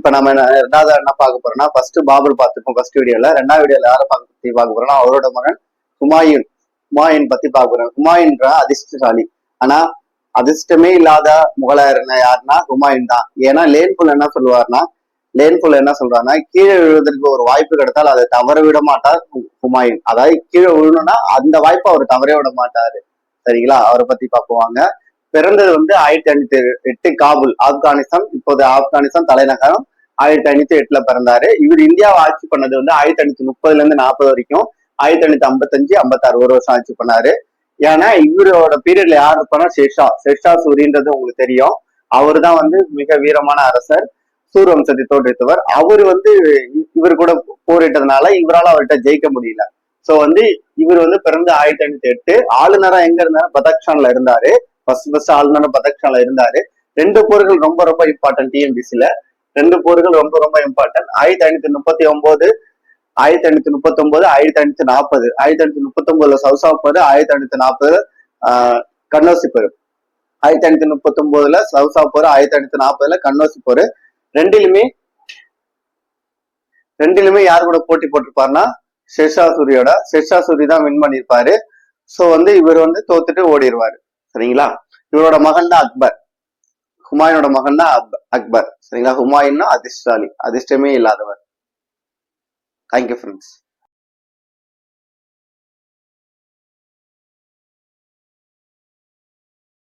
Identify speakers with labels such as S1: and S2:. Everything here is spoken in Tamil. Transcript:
S1: இப்ப நம்ம என்ன ரெண்டாவது என்ன பார்க்க போறோம்னா ஃபர்ஸ்ட் பாபர் பார்த்துப்போம் ஃபர்ஸ்ட் வீடியோல ரெண்டாவது வீடியோல யாரை பார்க்க பத்தி பார்க்க போறோம்னா அவரோட மகன் ஹுமாயூன். ஹுமாயூன் பத்தி பார்க்க போறோம். ஹுமாயூன்ற அதிர்ஷ்டசாலி. ஆனா அதிர்ஷ்டமே இல்லாத முகலாயர் யாருன்னா ஹுமாயூன் தான். ஏன்னா லேன்புல் என்ன சொல்லுவாருன்னா லேன்புல் என்ன சொல்றாருன்னா கீழே விழுவதற்கு ஒரு வாய்ப்பு கிடைத்தால் அதை தவற விட மாட்டார் ஹுமாயூன். அதாவது கீழே விழணும்னா அந்த வாய்ப்பை அவர் தவற விட மாட்டாரு. சரிங்களா? அவரை பத்தி பார்ப்போம் பிறந்தது வந்து ஆயிரத்தி எண்ணூத்தி எட்டு காபுல். ஆப்கானிஸ்தான் இப்போது ஆப்கானிஸ்தான் தலைநகரம் ஆயிரத்தி ஐநூத்தி எட்டுல பிறந்தாரு. இவர் இந்தியாவை ஆட்சி பண்ணது வந்து ஆயிரத்தி ஐநூத்தி முப்பதுல இருந்து நாற்பது வரைக்கும். ஆயிரத்தி ஐநூத்தி ஐம்பத்தஞ்சு ஐம்பத்தாறு ஒரு வருஷம் ஆட்சி பண்ணாரு. ஏன்னா இவரோட பீரியட்ல யார் இருப்பானா ஷெர்ஷா. ஷெர்ஷா சூரின்றது உங்களுக்கு தெரியும். அவர் தான் வந்து மிக வீரமான அரசர் சூர்வம்சத்தை தோற்றுவித்தவர். அவர் வந்து இவர் கூட போரிட்டதுனால இவரால அவர்கிட்ட ஜெயிக்க முடியல. சோ வந்து இவர் வந்து பிறந்த ஆயிரத்தி ஐநூத்தி எட்டு. ஆளுநரா எங்க இருந்தாரு? பதக்ஷான்ல இருந்தாரு. ஃபர்ஸ்ட் ஃபர்ஸ்ட் ஆளுநர் பதக்ஷான்ல இருந்தாரு. ரெண்டு போர்கள் ரொம்ப ரொம்ப இம்பார்ட்டன்ட் டிஎன்பிசில ரெண்டு போர்கள் ரொம்ப ரொம்ப இம்பார்ட்டன்ட் ஆயிரத்தி ஐநூத்தி முப்பத்தி ஒன்பது ஆயிரத்தி ஐநூத்தி முப்பத்தி ஒன்பது ஆயிரத்தி ஐநூத்தி நாற்பது. ஆயிரத்தி ஐநூத்தி முப்பத்தி ஒன்பதுல சவுசா போரு ஆயிரத்தி ஐநூத்தி நாற்பது கண்ணோசி போர். ஆயிரத்தி ஐநூத்தி முப்பத்தி ஒன்பதுல சவுசா போரு ஆயிரத்தி ஐநூத்தி நாற்பதுல கண்ணோசி போர். ரெண்டிலுமே ரெண்டிலுமே யார் கூட போட்டி போட்டிருப்பாருன்னா ஷெர்ஷா சூரியோட ஷெர்ஷா சூரி தான் வின் பண்ணியிருப்பாரு. சோ வந்து இவர் வந்து தோத்துட்டு ஓடிடுவாரு சரிங்களா? இவரோட மகன் தான் அக்பர். ஹுமாயூனோட மகன் தான் அக்- அக்பர். சரிங்களா? ஹுமாயூன்னா அதிர்ஷ்டாலி அதிர்ஷ்டமே இல்லாதவர். Thank you friends